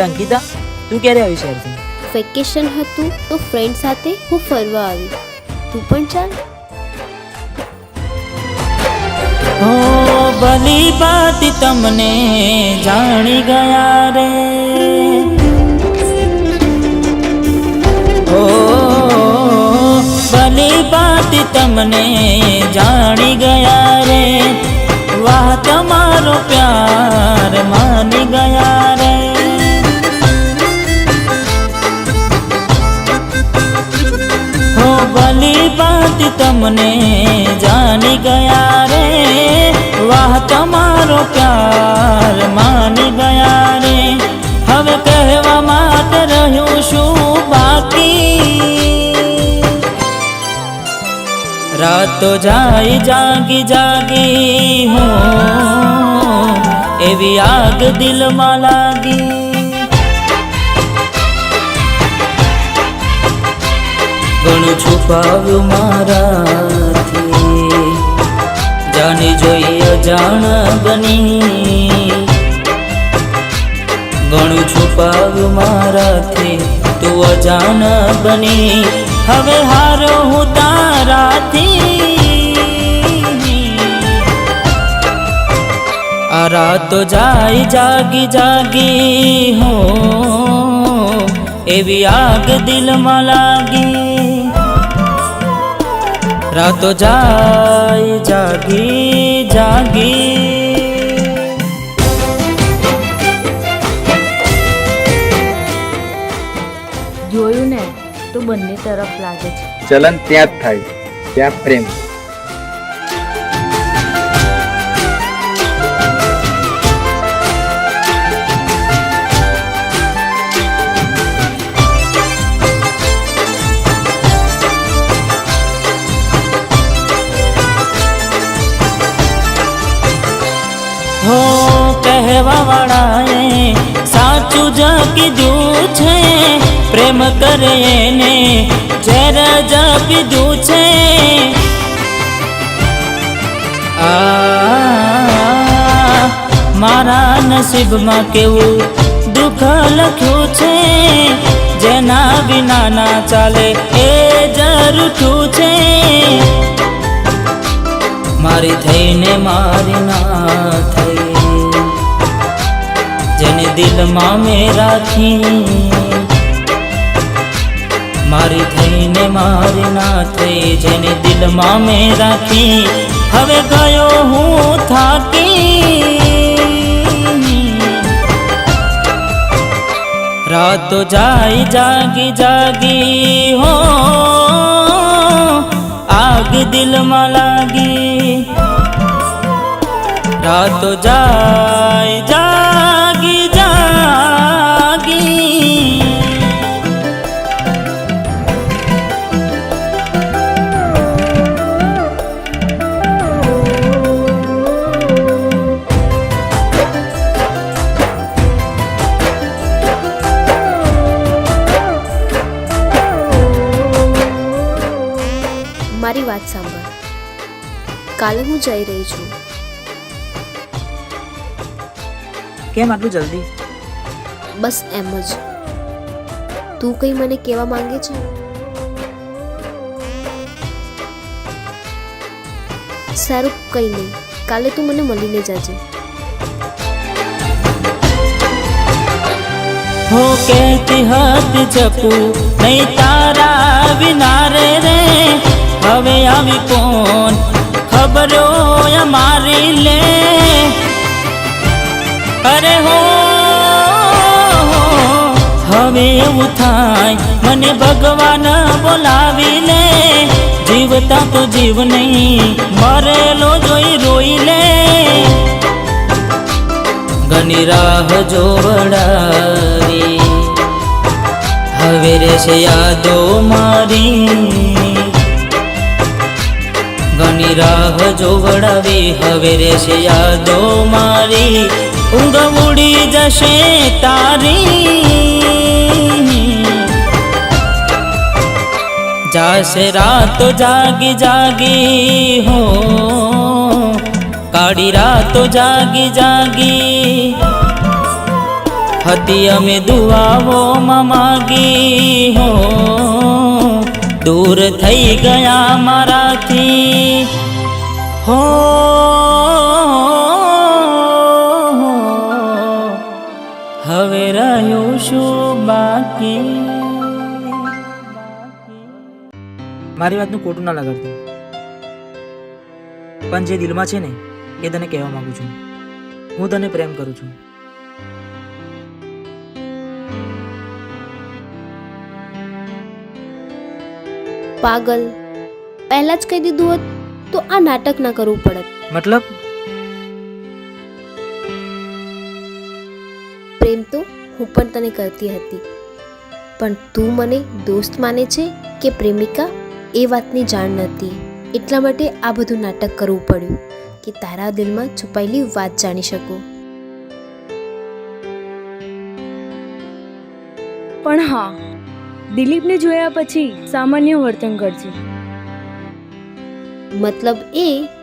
અરે અંકિતા તું ક્યારે આવી શહેરથી? વેકેશન હતું તો ફ્રેન્ડ સાથે હું ફરવા આવી. તું પણ ચાલ. ભલી બાત તમને જાણી ગયા રે. ઓ ભલી બાત તમને રાતો જાય જાગી જાગી હું. એવી આગ દિલમાં લાગી. ઘણું છુપાવ્યું મારાથી. જાણી જોઈ અજાણ બની. ઘણું છુપાવ્યું મારાથી તું અજાણ બની. હવે હારો હું તારાથી રાતો જાય જાગી જાગી હો એવી આગ દિલમાં લાગી. રાતો જાય જાગી જાગી. જોયું ને તો બંને તરફ લાગે છે. ચલન ત્યાં જ થાય ત્યાં પ્રેમ. કહેવા વાળાએ સાચું જ કીધું છે, પ્રેમ કરે એને ઝેર જ પીધું છે. મારા નસીબમાં કેવું દુઃખ લખ્યું છે, જેના વિના ના ચાલે એ જરૂઠું છે. મારી થઈને મારી ના થઈ દિલમાં મેં રાખી મારી થઈને મારી ના થઈ જેને દિલમાં મેં રાખી હવે ગયો હું થાકી રાતો જાય જાગી જાગી હો આગ દિલમાં લાગી રાતો જાય જાગી વાત સાંભળ. કાલે હું જઈ રહી છું. કેમ આટલું જલ્દી? બસ એમ જ. તું કંઈ મને કહેવા માંગે છે? સારું કંઈ નહીં. કાલે તું મને મળીને જાજે. હો કહેતી હતી જપું નહીં તારા વિના રે રે. હવે આવી કોણ? ખબરો અમારી લે. અરે હો હવે એવું થાય, મને ભગવાન બોલાવી લે. જીવતા તો જીવ નહીં, મરેલો જોઈ રોઈ લે. ઘણી રાહ જોવડાવી. હવે રહેશે યાદો મારી. ઘણી રાહ જોવડાવી હવે રહેશે યાદો મારી ઊંઘ ઉડી જશે તારી જાશે રાતો જાગી જાગી હો કાળી રાતો જાગી જાગી હતી અમે દુઆઓમાં માગી હો દૂર થઈ ગયા મારાથી હો, હવે રહ્યું શું બાકી? મારી વાતનું ખોટું ના લગાડતું. પણ જે દિલમાં છે ને, એ તને કહેવા માંગુ છું. હું તને પ્રેમ કરું છું. પાગલ. પહેલા જ કહી દીધું હોત તો આ નાટક ના કરવું પડત મતલબ? પ્રેમ તો હું પણ તને કરતી હતી. પણ તું મને દોસ્ત માને છે કે પ્રેમિકા એ વાતની જાણ નથી એટલા માટે આ બધું નાટક કરવું પડ્યું કે તારા દિલમાં છુપાયેલી વાત જાણી શકું. પણ હા દિલીપને જોયા પછી સામાન્ય વર્તન કરજે. મતલબ એ